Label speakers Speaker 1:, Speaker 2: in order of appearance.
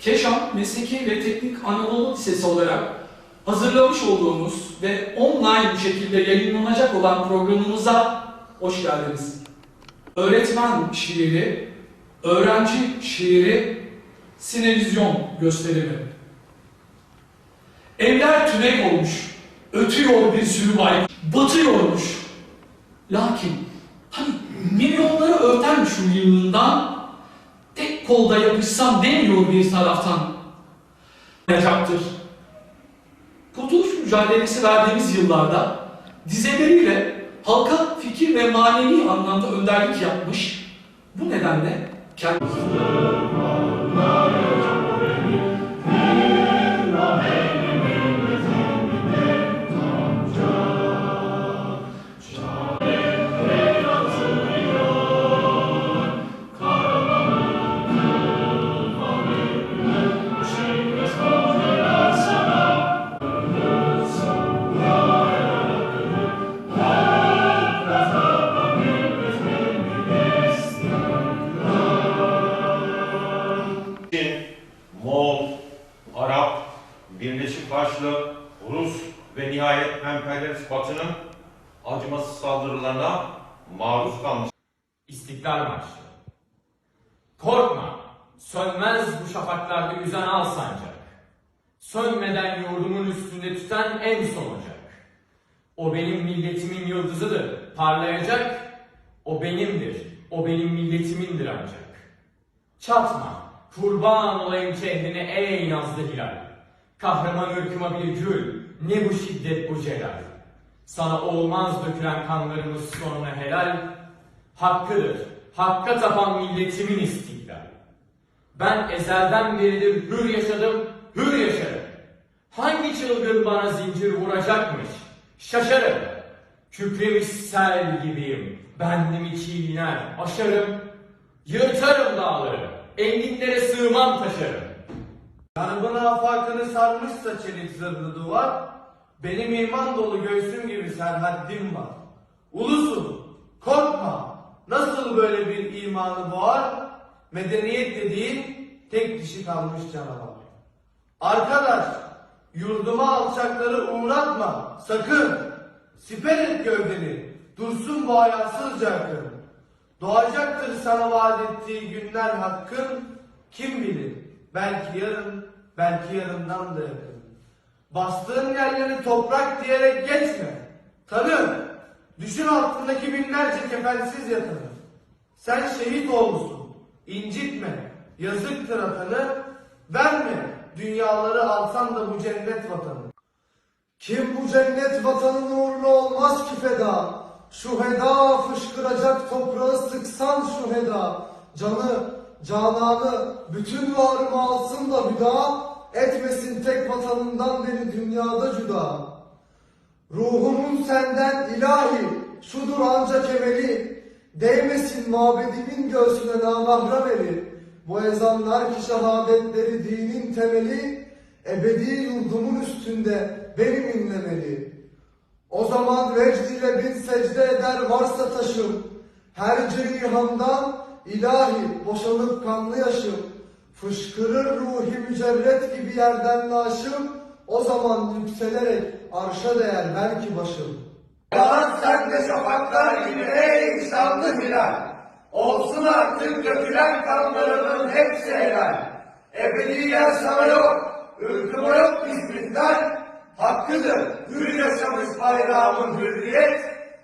Speaker 1: Keşan Mesleki ve Teknik Anadolu Lisesi olarak hazırlamış olduğumuz ve online bir şekilde yayınlanacak olan programımıza hoş geldiniz. Öğretmen şiiri, öğrenci şiiri, sinevizyon gösterimi. Evler tünek olmuş, ötüyor bir sürü bay, batıyormuş. Lakin hani milyonları örten şu yığından kolda yapışsam demiyor bir taraftan. Yapacaktır. Kurtuluş mücadelesi verdiğimiz yıllarda dizeleriyle halka fikir ve manevi anlamda önderlik yapmış. Bu nedenle kendi
Speaker 2: nihayet emperyalist Batı'nın acımasız saldırılarına maruz kalmış.
Speaker 3: İstiklal Marşı. Korkma, sönmez bu şafaklarda yüzen al sancak. Sönmeden yurdumun üstünde tüten en son ocak. O benim milletimin yıldızıdır, parlayacak. O benimdir, o benim milletimindir ancak. Çatma, kurban olayım çehrine ey nazlı hilal. Kahraman ırkıma bir gül, ne bu şiddet bu celal. Sana olmaz dökülen kanlarımız sonuna helal. Hakkıdır, hakka tapan milletimin istiklal. Ben ezelden beridir hür yaşadım, hür yaşarım. Hangi çılgın bana zincir vuracakmış? Şaşarım. Kükremiş sel gibiyim. Bendimi çiğner, aşarım. Yırtarım dağları. Enginlere sığmam taşarım.
Speaker 4: Garbına afakını sarmışsa çelik zırhlı duvar, benim iman dolu göğsüm gibi serhaddim var. Ulusun, korkma, nasıl böyle bir imanı boğar, medeniyet dediğin tek dişi kalmış canavar. Arkadaş, yurduma alçakları uğratma, sakın. Siper et gövdeni, dursun bu hayasızca akın. Doğacaktır sana vaat ettiği günler hakkın, kim bilir, belki yarın, belki yarından da yakın. Bastığın yerleri toprak diyerek geçme, tanı, düşün altındaki binlerce kefensiz yatanı. Sen şehit olmuşsun, incitme, yazıktır atanı, verme, dünyaları alsan da bu cennet vatanı.
Speaker 5: Kim bu cennet vatanın uğruna olmaz ki feda? Şu heda fışkıracak toprağı sıksan şu heda. Canı, cananı, bütün varımı alsın da hüda. Etmesin tek vatanından beni dünyada cüda. Ruhumun senden ilahi, şudur ancak emeli. Değmesin mabedimin göğsüne namahrem eli. Bu ezanlar ki şehadetleri dinin temeli, ebedi yurdumun üstünde benim inlemeli. O zaman vecd ile bin secde eder varsa taşım, her cerihamdan ilahi boşanıp kanlı yaşım, fışkırır ruhi mücerret gibi yerden laşım, o zaman yükselerek arşa değer belki başım.
Speaker 4: Yalan sende şafaklar gibi ey şanlı hilal. Olsun artık dökülen kanlarının hepsi helal. Ebediyen sana yok, ırkıma yok bismillah. Hakkıdır hür yaşamış bayrağımın hürriyet.